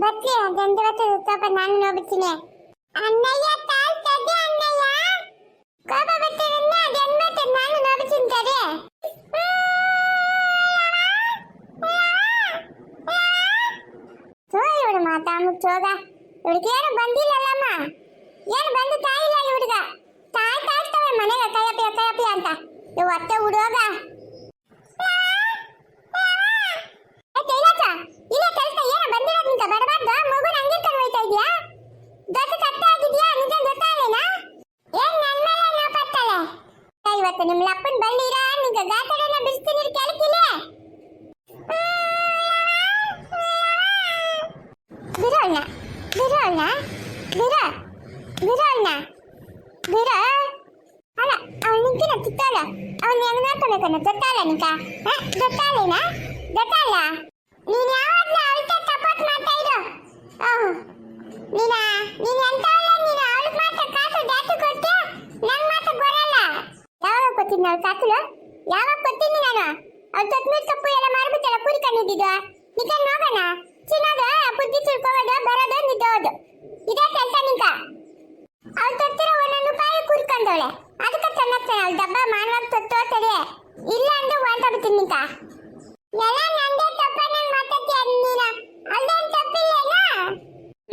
ಬತ್ತಿ ಅದೊಂದು ಹೊತ್ತು ಸ್ವಲ್ಪ ನಾನು ನೋಡ್ಬಿಡ್ತೀನಿ ಅಣ್ಣಯ್ಯ ತಾಳ್ ತದೆ ಅಣ್ಣಯ್ಯ ಕೋಪ ಬರ್ತಿರನ್ನ ಅದೊಂದು ಹೊತ್ತು ನಾನು ನೋಡ್ಬಿಡ್ತೀನಿ ತದೆ ಸೋ ಇವಳು ಮಾತಾ ಮುಚ್ಚೋಗ ಇವಳಿಗೆ ಏನು ಬಂದಿಲ್ಲಲ್ಲಮ್ಮ ಏನು ಬಂದು ತಾಯಿಲ್ಲ ಈ ಹುಡುಗ ತಾಯಿ ತಾಯ್ತವೆ ಮನೆಗೆ ಕೈಯಪ್ಪಿ ಕೈಯಪ್ಪಿ ಅಂತ ಇವು ಅತ್ತೆ ಹುಡುಗ ಬಿರೋಣ್ಣ ಬಿರೋಣ್ಣ ಬಿರ ಬಿರೋಣ್ಣ ಬಿರ ಅಲ್ಲ ಅವನು ನಿಂತಿನ ಚಿತ್ತಾಳ ಅವನು ಹೆಂಗ್ ನೋಡ್ಕೊಬೇಕನ್ನ ಗೊತ್ತಾಲ ನಿಕ ಗೊತ್ತಾಲೇನ ಗೊತ್ತಾಲ ನೀನ್ ಯಾವಾಗ್ಲೂ ಅವಳಿಗೆ ತಪ್ಪತ್ ಮಾಡ್ತಾ ಇರು ಓಹ್. ನೀನ? ನೀನ್ ಎಂತವಲ್ಲ ನೀನು? ಅವಳಿಗೆ ಮಾತ್ರ ಕಾಸು ಜಾಸ್ತಿ ಕೊಡ್ತೀಯ? ನಂಗೆ ಮಾತ್ರ ಬರಲ್ಲ. ಯಾವಾಗ ಕೊಡ್ತೀನಿ ಅವಳು ಕಾಸುಲು ಯಾವಾಗ ಕೊಡ್ತೀನಿ ನಾನು? ಅವ್ಳು ತೊಟ್ಮೀರ್ ಸೊಪ್ಪು ಎಲ್ಲ ಮಾರ್ಬಿಟ್ಟಲ್ಲ ಕುರಿ ಕಣ್ಣಿದ್ದಿದ್ದು ನಿಕ ನೋಗೋಣ ಚಿನ್ನದ ಬುದ್ಧಿ ತಿಳ್ಕೊಳ್ಳೋದು ಬರೋದು, ನಿದ್ದೋದು. ಇದೇ ಕೆಲಸ ನಿಂತ. ಅವ್ಳು ತೊತ್ತಿರೋ ಒಂದೊಂದು ರೂಪಾಯಿ ಕುರ್ಕೊಂಡವಳೆ ಅದಕ್ಕೆ ಚೆನ್ನಾಗ್ತಾನೆ ಅವಳು ಡಬ್ಬ ಮಾನವಾಗ ತೊತ್ತೋತದೆ ಇಲ್ಲ ಅಂದ್ರೆ ಹೊಂಟೋಗ್ಬಿಡ್ತೀನಿ ನಿಂತ. ಎಲ್ಲ ನಂದೇ ತಪ್ಪ ನಂಗೆ ಮಾತಾಡ್ತೀಯ ನೀನ? ಅಲ್ಲೇನ್ ತಪ್ಪಿಲ್ಲೇನ?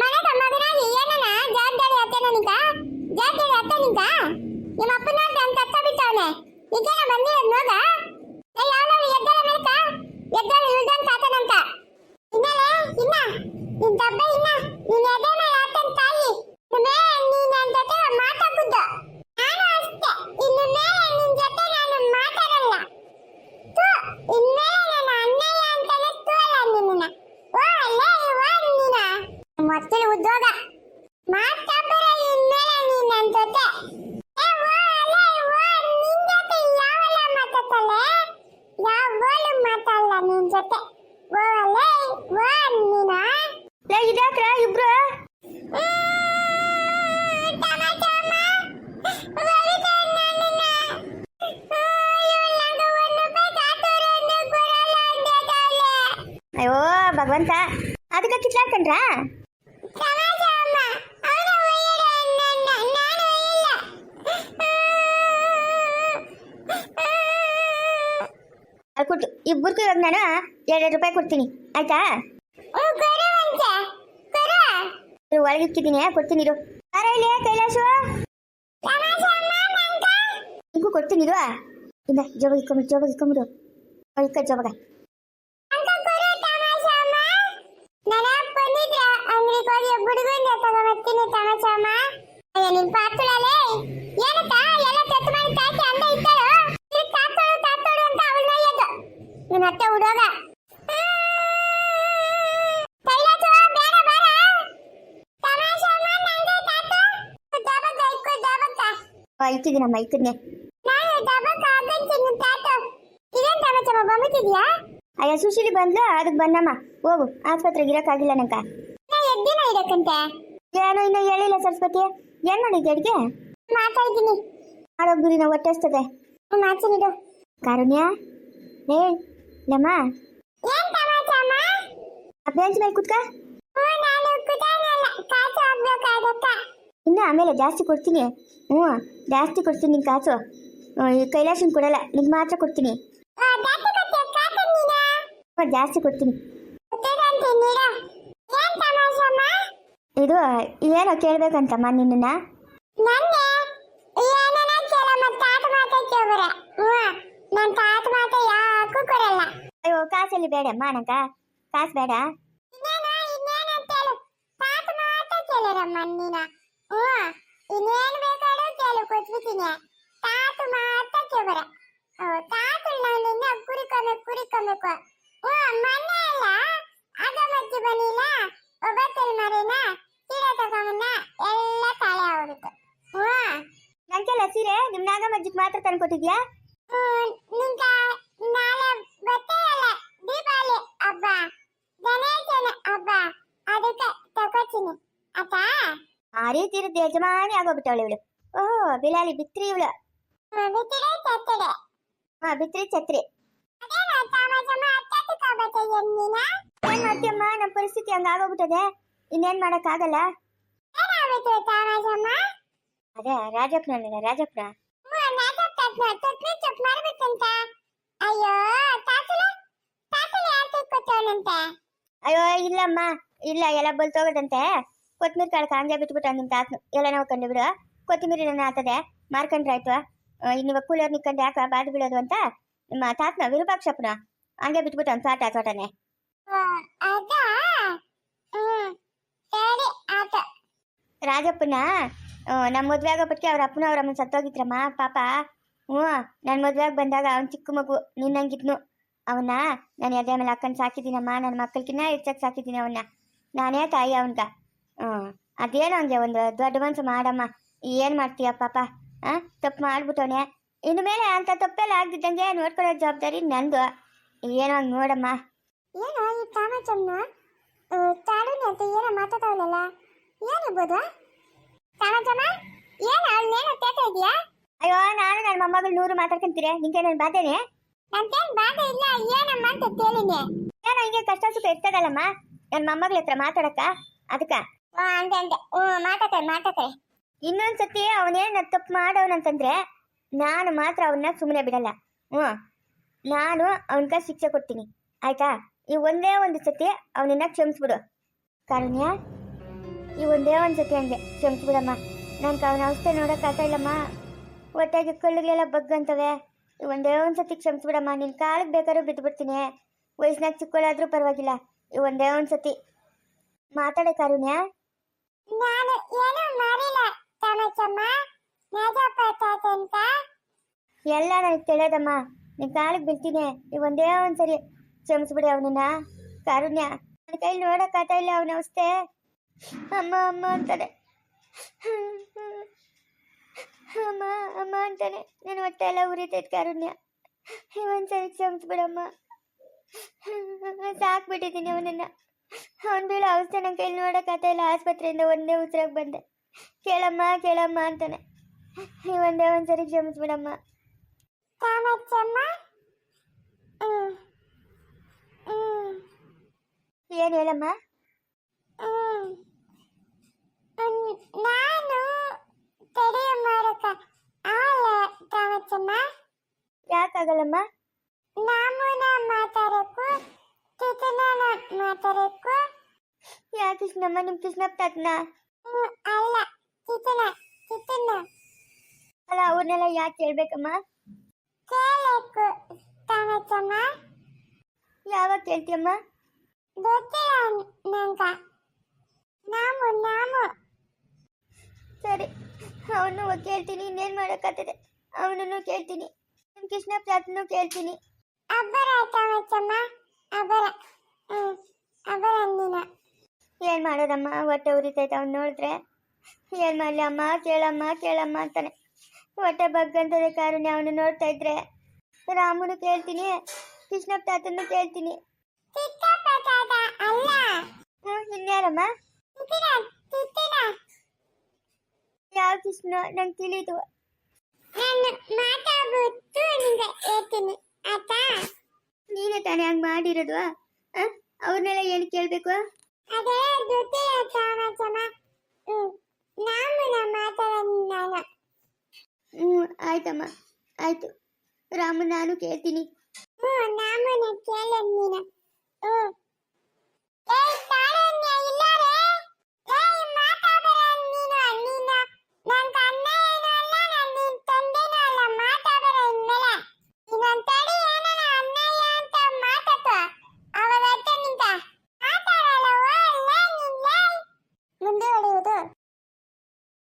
ಮನೆಗೆ ಮಗನಾಗಿ ಏನನ? ಜವಾಬ್ದಾರಿ ಅತ್ತೆ ನಿಂತ? ಜವಾಬ್ದಾರಿ ಅತ್ತೆ ನಿಂತ? ನಿಮ್ಮ ಅಪ್ಪನ ಅಂತ ತತ್ತ ಬಿಟ್ಟವನೆ. ಈಗೇನ ಬಂದಿರೋದು ನೋಡ. ಯಾವನ ಎದ್ದಳ ಮೇಲ್ಕ ಇನ್ನಲೇ ಇನ್ನ ನಿನ್ ದಬ್ಬ ಇನ್ನ, ನೀನ್ ಎದೆ ಮೇಲೆ ಆತನ್ ತಾಯಿ. ಮೇಲೆ ನೀನ್ ನನ್ ಅಷ್ಟೇ, ಇನ್ನು ಮೇಲೆ ಜೊತೆ ನಾನು ಮಾತಾಡಲ್ಲ. ತು ಇನ್ಮೇಲೆ ನಾನು ಅಣ್ಣಯ್ಯ ಅಂತಾನೆ ತೂಲ್ಲ ನಿನ್ನ ಓ, ಅಲ್ಲೇ ಓ ನೀನ. ಮೊತ್ತಲು ಉದ್ಯೋಗ. ಇನ್ಮೇಲೆ ನೀನ್ ಜೊತೆ. ಯಾವಲ್ಲ ಮಾತಾಡಲ್ಲ ನಿನ್ ಜೊತೆ ಓ ಅಲ್ಲೇ ಓ ನೀನ ಲೇ ಇದ್ಯಾಕ್ರ ಇಬ್ರು ಅಯ್ಯೋ ಭಗವಂತ ಅದಕ್ಕೆ ಕಿತ್ಲಾಡ್ಕೊಂಡ್ರ ಅಲ್ಲಿ ಕೊಟ್ಟು ಇಬ್ಬರಿಗೂ ಇವಾಗ ನಾನು ಎರಡೆರಡು ರೂಪಾಯಿ ಕೊಡ್ತೀನಿ ಆಯ್ತಾ ಇರು, ಒಳಗೆ ಇಕ್ಕಿದ್ದೀನಿ ಕೊಡ್ತೀನಿ ಇರು ಯಾರ ಇಲ್ಲಿ ಕೈಲಾಸು ನಿಂಗೂ ಕೊಡ್ತೀನಿ ಇರು ಇಂದ ಜೋಬಾಗ ಇಕ್ಕೊಂಬಿಡು ಜೋಬಾಗ ಇಕ್ಕೊಂಬಿಡು ಇಕ್ಕ ಜೋಬಾಗ ಮತ್ತೆ ಹುಡುಗ ಕೈಲಾಸ ಬೇಡ ಬೇಡ. ತಮಾಷೆ ನಂಗೆ ತಾತ. ದಬಕ ಇಕ್ಕೋ ದಬಕ ಇಕ್ಕಿದ್ದೀನಮ್ಮ ಇಕ್ಕಿದ್ನೆ. ನಾನು ದಬಕ ಆಗಂತೀನಿ ತಾತ. ಇದೇನ್ ತಮಾಷೆ ಬಂಬಿಟ್ಟಿದ್ಯಾ ಅಯ್ಯ ಸುಶೀಲಿ ಬಂದ್ಲು ಅದಕ್ಕೆ ಬಂದಮ್ಮ. ಹೋಗು ಆಸ್ಪತ್ರೆಗೆ ಇರೋಕ್ಕಾಗಿಲ್ಲ ನಂಕ ನಾ ಎದ್ದಿನ ಇಡಕ್ಕಂತೆ ಏನೋ ಇನ್ನೂ ಹೇಳಿಲ್ಲ ಸರಸ್ವತಿ ಏನ್ ಮಾಡಿದ್ದೆ ಅಡ್ಗೆ? ಮಾತಾಡ್ತೀನಿ. ಮಾಡೋಗ್ಬಿರಿ ನಾವು ಹೊಟ್ಟೆಸ್ತದೆ ಮಾಚನಿಡು ಕಾರುಣ್ಯ? ಏ ಲಮ್ಮ. ಬೆಂಚ್ ಮೇಲೆ ಕುತ್ಕ. ಇನ್ನು ಆಮೇಲೆ ಜಾಸ್ತಿ ಕೊಡ್ತೀನಿ. ಹ್ಞೂ ಜಾಸ್ತಿ ಕೊಡ್ತೀನಿ ನಿನ್ ಕಾಸು. ಕೈಲಾಸನ್ ಕೊಡಲ್ಲ ನಿಂಗೆ ಮಾತ್ರ ಕೊಡ್ತೀನಿ. ಜಾಸ್ತಿ ಕೊಡ್ತೀನಿ ಗೊತ್ತದಂತೆ ನೀಡ ಏನ್ ತಮಾಷಮ್ಮ ಇದು ಏನೋ ಕೇಳ್ಬೇಕಂತಮ್ಮ ನಿನ್ನ? ನಂಗೆ ಏನನ ಕೇಳಮ್ಮ ತಾತ ಮಾತೇ ಕೇಳ್ಬರ ನನ್ನ ತಾತ ಮಾತೆ ಯಾಕೂ ಕೊಡಲ್ಲ. ಅಯ್ಯೋ ಕಾಸಲ್ಲಿ ಬೇಡಮ್ಮ ನಂಗ. ಕಾಸು ಬೇಡ. ಮಾತ ಕೇಳಿರಮ್ಮ ನೀನ. ಇನ್ನೇನು ಬೇಕಾದ್ರೂ ಕೇಳು ಕೊಟ್ಬಿಡ್ತೀನಿ ತಾತ ಮಾತ ಕೇಳ್ಬರ ತಾತ ನಿನ್ನ ಕುರಿಕೊಬೇಕು ಕುರಿಕೊಬೇಕು. ಹ್ಞೂ ಮೊನ್ನೆ ಅಲ್ಲ ಆಗ ಮಜ್ಜಿ ಬನ್ನಿಲ್ಲ ಒಬ್ಬತ್ತಲ್ಲಿ ಮರಿನ? ಸೀರೆ ತಗೊಂಬನ್ನ ಎಲ್ಲ ತಾಳೆ ಆಗ್ಬಿಡ್ತು ಹ್ಞೂ ನಂಗೆಲ್ಲ ಸೀರೆ ನಿಮ್ಮ ನಾಗಮ್ಮಜ್ಜಿಗೆ ಮಾತ್ರ ತಂದ್ಕೊಟ್ಟಿದ್ಯಾ ಹ್ಮ್, ನಿಂಗ ನಾಳೆ ಬರ್ತೇಯಲ್ಲ ದೀಪಾವಳಿ ಹಬ್ಬ ಗಣೇಶನ ಹಬ್ಬ ಅದಕ್ಕೆ ತಗೋತೀನಿ ಆತಾ ಆ ರೀತಿ ಇರುತ್ತೆ ಯಜಮಾನಿ ಆಗೋಗ್ಬಿಟ್ಟವಳು ಇವಳು ಓಹೋ ಬಿಲಾಲಿ ಬಿತ್ರಿ ಇವಳು ಬಿತ್ತಿಡೆ ಚತ್ತಡೆ ಹಾ ಬಿತ್ರಿ ಛತ್ರಿ ಅದೇನ ತಮಾಷೆ ಮಾತಾಡ್ಕೋಬೇಕ ನೀನ ಏನ್ ಮಾಡ್ತೀಯಮ್ಮ ನಮ್ಮ ಪರಿಸ್ಥಿತಿ ಹಂಗಾಗೋಗ್ಬಿಟ್ಟದೆ ಇನ್ನೇನ್ ಮಾಡಕ್ಕಾಗಲ್ಲ? ಅದೇ ರಾಜಪ್ಪನ. ರಾಜಪ್ಪನ ಅಯ್ಯೋ ಇಲ್ಲಮ್ಮ ಇಲ್ಲ ಎಲ್ಲ ಬಲ್ತೋಗದಂತೆ ಕೊತ್ತಂಬರಿ ಕಾಳು ಹಂಗೆ ಬಿಟ್ಬಿಟ್ಟ ನಿಮ್ ತಾತನು ಎಲ್ಲ ನಾವು ಕಂಡು ಬಿಡು. ಕೊತ್ತಂಬರಿ ನನ್ನ ಆತದೆ ಮಾರ್ಕೊಂಡ್ರೆ ಆಯ್ತು. ಇನ್ನು ಕೂಲರ್ ನಿಕ್ಕೊಂಡು ಯಾಕ ಬಾದ್ ಬೀಳೋದು ಅಂತ ನಿಮ್ಮ ತಾತನ ವಿರೂಪಾಕ್ಷಪ್ಪನ. ಹಂಗೆ ಬಿಟ್ಬಿಟ್ಟು ಅವ್ನು ತಾಟ ತೋಟನೆ ಅದ ಹ್ಮ್ ಸರಿ ಆತ ರಾಜಪ್ಪನ ನಮ್ಮ ಮದುವೆ ಆಗೋಪಟ್ಟಿಗೆ ಅವ್ರ ಅಪ್ಪನ ಅವ್ರ ಅಮ್ಮನ ಸತ್ತೋಗಿದ್ರಮ್ಮ, ಪಾಪ. ಹ್ಞೂ ನನ್ನ ಮದುವೆಗೆ ಬಂದಾಗ ಅವ್ನು ಚಿಕ್ಕ ಮಗು ನಿನ್ನಂಗಿದ್ನು ಅವನ್ನ ನಾನು ಎದೆ ಮೇಲೆ ಅಕ್ಕನ ಸಾಕಿದ್ದೀನಮ್ಮ ನನ್ನ ಮಕ್ಕಳಿಗಿನ್ನ ಹೆಚ್ಚಾಗಿ ಸಾಕಿದ್ದೀನಿ ಅವನ್ನ. ನಾನೇ ತಾಯಿ ಅವನ್ಗ. ಹ್ಞೂ ಅದೇನೋ ಅವನಿಗೆ ಒಂದು ದೊಡ್ಡ ಮನ್ಸು ಮಾಡಮ್ಮ. ಏನು ಮಾಡ್ತೀಯ ಪಾಪ? ಆ, ತಪ್ಪು ಮಾಡ್ಬಿಟ್ಟವನೇ. ಇನ್ನು ಮೇಲೆ ಅಂತ ತಪ್ಪೆಲ್ಲ ಆಗ್ದಿದ್ದಂಗೆ ನೋಡ್ಕೊಳ್ಳೋ ಜವಾಬ್ದಾರಿ ನಂದು. ಏನೋ ಹಂಗೆ ನೋಡಮ್ಮ. ಏನು ಈ ಕಾಮಚಮ್ಮ ತಾಡುನಿ ಅಂತ ಏನೋ ಮಾತಾಡವಲ್ಲ ಏನಿರ್ಬೋದು ಏನು ಅವಳನ್ನೇನೋ ತೇತ ಇದೆಯಾ ಅಯ್ಯೋ ನಾನು ನನ್ನ ಮೊಮ್ಮಗಳು ನೂರು ಮಾತಾಡ್ಕೊಂತೀರಿ ನಿಂಗೆ ನಾನು ಬಾಧೆನೆ ನಂತೇನ್ ಬಾಧೆ ಇಲ್ಲ ಏನಮ್ಮ ಅಂತ ಕೇಳಿನಿ. ಏನೋ ಹಿಂಗೆ ಕಷ್ಟ ಸುಖ ಇರ್ತದಲ್ಲಮ್ಮ ನನ್ನ ಮೊಮ್ಮಗಳ ಹತ್ರ ಮಾತಾಡಕ್ಕ ಅದಕ್ಕ. ಓ ಅಂದೆ ಅಂದೆ. ಹ್ಞೂ ಮಾತಾಡ್ತಾರೆ ಮಾತಾಡ್ತಾರೆ ಇನ್ನೊಂದ್ಸತಿ ನಾ ತಪ್ಪು ಮಾಡವನಂತಂದ್ರೆ ನಾನು ಮಾತ್ರ ಅವನ್ನ ಸುಮ್ಮನೆ ಬಿಡಲ್ಲ. ಹ್ಞೂ. ನಾನು ಅವನ್ಗ ಶಿಕ್ಷೆ ಕೊಡ್ತೀನಿ. ಆಯ್ತಾ? ಈ ಒಂದೇ ಒಂದು ಸತಿ ಅವನನ್ನ ಕ್ಷಮಿಸ್ಬಿಡು. ಕಾರುಣ್ಯ? ಈ ಒಂದೇ ಒಂದು ಸತಿ ಹಂಗೆ ಕ್ಷಮಿಸ್ಬಿಡಮ್ಮ. ನನ್ಗೆ ಅವನ ಅವಸ್ಥೆ ನೋಡೋಕ್ಕಾಗ್ತಾ ಇಲ್ಲಮ್ಮ. ಒಟ್ಟಾಗಿ ಕಳ್ಳುಗಳೆಲ್ಲ ಬಗ್ಗಂತವೆ. ಈ ಒಂದೇ ಒಂದು ಸತಿ ಕ್ಷಮಿಸ್ಬಿಡಮ್ಮ. ನಿನ್ನ ಕಾಲಿಗೆ ಬೇಕಾದ್ರೂ ಬಿದ್ದುಬಿಡ್ತೀನಿ ವಯಸ್ಸಿನಾಗ ಚಿಕ್ಕೊಳ್ಳಾದ್ರೂ ಪರವಾಗಿಲ್ಲ. ಈ ಒಂದೇ ಒಂದು ಸತಿ ಮಾತಾಡೆ ಕಾರುಣ್ಯ. ನಾನು ಏನೂ ಮಾಡಿಲ್ಲ ತಾತ ಅಂತ. ಎಲ್ಲ ನನಗೆ ತಿಳಿಯೋದಮ್ಮ. ನಿನ್ ಕಾಲಿಗೆ ಬೀಳ್ತೀನಿ. ಈ ಒಂದೇ ಒಂದ್ಸರಿ ಕ್ಷಮಿಸ್ಬಿಡಿ ಅವನನ್ನ. ಕಾರುಣ್ಯ. ನನ್ನ ಕೈಲಿ ನೋಡಕ್ಕಾಗ್ತಾ ಇಲ್ಲ ಅವನ ಅವಸ್ಥೆ. ಅಮ್ಮ ಅಮ್ಮ ಅಂತಾನೆ ಅಮ್ಮ ಅಮ್ಮ ಅಂತಾನೆ ನನ್ನ ಹೊಟ್ಟೆ ಎಲ್ಲ ಉರಿತೈತೆ ಕಾರುಣ್ಯ. ಒಂದ್ಸರಿ ಕ್ಷಮಿಸ್ಬಿಡಮ್ಮ ಸಾಕ್ಬಿಟ್ಟಿದ್ದೀನಿ ಅವನನ್ನ. ಅವನ್ ಬೀಳೋ ಅವಸ್ಥೆ ನನ್ನ ಕೈಲಿ ನೋಡಕ್ಕಾಗ್ತಾ ಇಲ್ಲ. ಆಸ್ಪತ್ರೆಯಿಂದ ಒಂದೇ ಉಸಿರಾಗ ಬಂದೆ. ಕೇಳಮ್ಮ ಕೇಳಮ್ಮ ಅಂತಾನೆ. ಈ ಒಂದೇ ಒಂದ್ಸರಿ ಕ್ಷಮಿಸ್ಬಿಡಮ್ಮ ಏನ್ ಹೇಳಮ್ಮ? ಯಾಕಾಗಲ್ಲಮ್ಮ ನಾಮುನ ಮಾತಾಡಕ್ಕೂ ಕಿತನ ಮಾತಾಡಕ್ಕೂ ಯಾ ಕೃಷ್ಣಮ್ಮ ನಿಮ್ ಕೃಷ್ಣಪ್ಪ ತಾತನ ಅಲ್ಲ ಕಿತನ ಕಿತನ ಅಲ್ಲ ಅವ್ರನ್ನೆಲ್ಲ ಯಾಕೆ ಹೇಳ್ಬೇಕಮ್ಮ ಕೇಳಕ್ಕೂ ಕಾಮಚಮ್ಮ ಯಾವಾಗ ಕೇಳ್ತೀಯಮ್ಮ? ಗೊತ್ತಿಲ್ಲ ನಂಗ. ನಾಮು ನಾಮು. ಸರಿ ಅವನು ಕೇಳ್ತೀನಿ ಇನ್ನೇನ್ ಮಾಡಕ್ಕಾಗ್ತದೆ? ಅವನನ್ನು ಕೇಳ್ತೀನಿ. ನಿಮ್ ಪ್ರಾರ್ಥನೆ ತಾತನು ಕೇಳ್ತೀನಿ. ಅಬ್ಬರ ಮಚ್ಚಮ್ಮ? ಅಬ್ಬರ ಅಬ್ಬರ ನೀನ ಏನ್ ಮಾಡೋದಮ್ಮ ಹೊಟ್ಟೆ ಉರಿತೈತೆ ಅವ್ನು ನೋಡಿದ್ರೆ. ಏನ್ ಮಾಡ್ಲಿ ಅಮ್ಮ ಕೇಳಮ್ಮ ಕೇಳಮ್ಮ ಅಂತಾನೆ. ಹೊಟ್ಟೆ ಬಗ್ಗಂತದೆ ಕಾರುಣ್ಯ ಅವನು ನೋಡ್ತಾ ಇದ್ರೆ. ರಾಮನು ಕೇಳ್ತೀನಿ ಕೃಷ್ಣ ತಾತನ್ನು ಕೇಳ್ತೀನಿ. ಇನ್ಯಾರಮ್ಮ ಯಾವ ಕೃಷ್ಣ? ನಂಗೆ ತಿಳಿದು. ನಾನು ಮಾತಾಡ್ಬಿಟ್ಟು ನಿಂಗೆ ಹೇಳ್ತೀನಿ ಆತಾ ನೀನೇ ತಾನೇ ಹಂಗೆ ಮಾಡಿರೋದು ಅವ್ರನ್ನೆಲ್ಲ ಏನು ಕೇಳಬೇಕು? ಅದೇ ಜೊತೆ ಸಮಾಚಾರ ನಾನು ನಾನು ಮಾತಾಡೋದು ನಾನು. ಆಯ್ತಮ್ಮ ಆಯ್ತು. ರಾಮ ನಾನು ಕೇಳ್ತೀನಿ. ಹ್ಞೂ ನಾನು ಕೇಳೋದು ನೀನ. ಓ